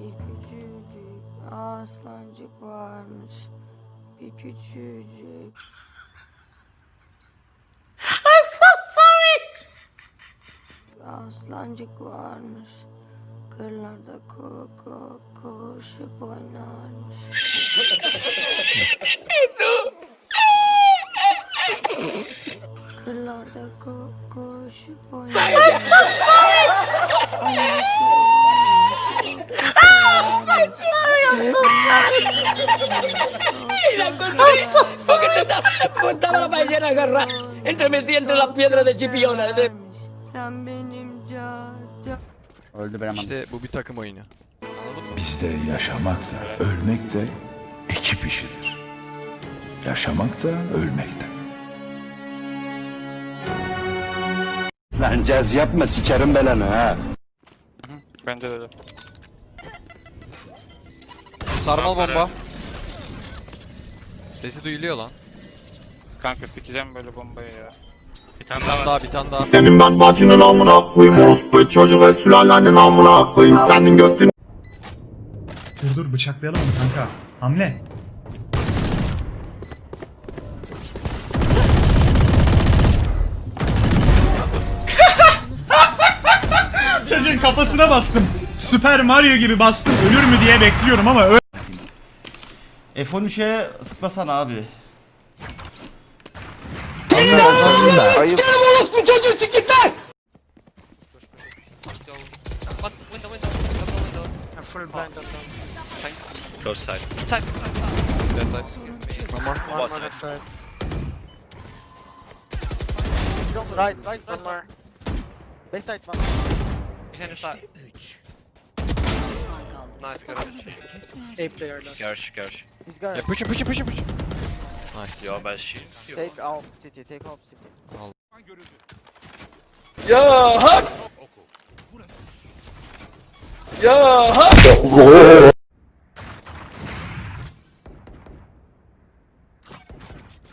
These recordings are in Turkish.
Bir küçücük aslancık varmış. Bir küçücük. Aslancık varmış. Kırlarda ko ko koşup oynarmış. Kırlarda ko koşup oynarmış. Porque te estaba, estaba la ballena agarrada entre metida entre las piedras de Chipiona. Sen benim ca ca Öldü Bremen. İşte bu bir takım oyunu. Bizde yaşamak da ölmek de ekip işidir. Yaşamak da ölmek de. Lan caz yapma sikerim belanı ha. Bence de öyle. Sarmal bomba. Sesi duyuluyor lan. Kanka sikeceğim böyle bombayı ya. Bir tane daha var. daha bir tane daha. Senin ben bacının amına koyayım orospu çocuğu sülalenin amına koyayım senin götün Dur dur bıçaklayalım mı kanka? Hamle. Çocuğun kafasına bastım. Süper Mario gibi bastım. Ölür mü diye bekliyorum ama öl F13'e tıklasana abi. What? Window, window. Double window. I'm full blind up Thanks. Close side. Side. That side. One more. One more. side. Right, right, one more. Back side, one more. Behind the side. Nice, good. A player last. Gerçi gerçi. He's got Ya push push push push. Nice. Ya ben şey. Take out city, take out city.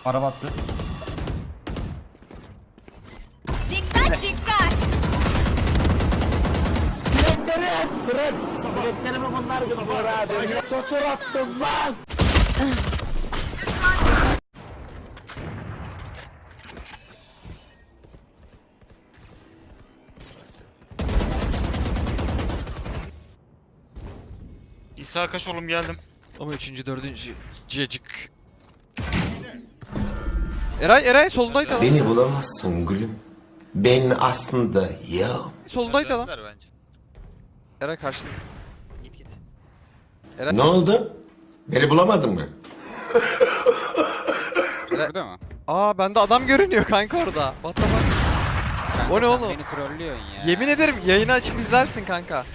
Araba attı. Dikkat dikkat. İsa kaç oğlum geldim. Ama üçüncü, dördüncü cacık. Eray, Eray solundaydı lan. Beni bulamazsın gülüm. Ben aslında ya. Solundaydı lan. Eray karşıda. Git. Ne oldu? Beni bulamadın mı? Burada mı? Aa bende adam görünüyor kanka orada. What the fuck? O ne oğlum? Beni trollüyorsun ya. Yemin ederim yayını açıp izlersin kanka.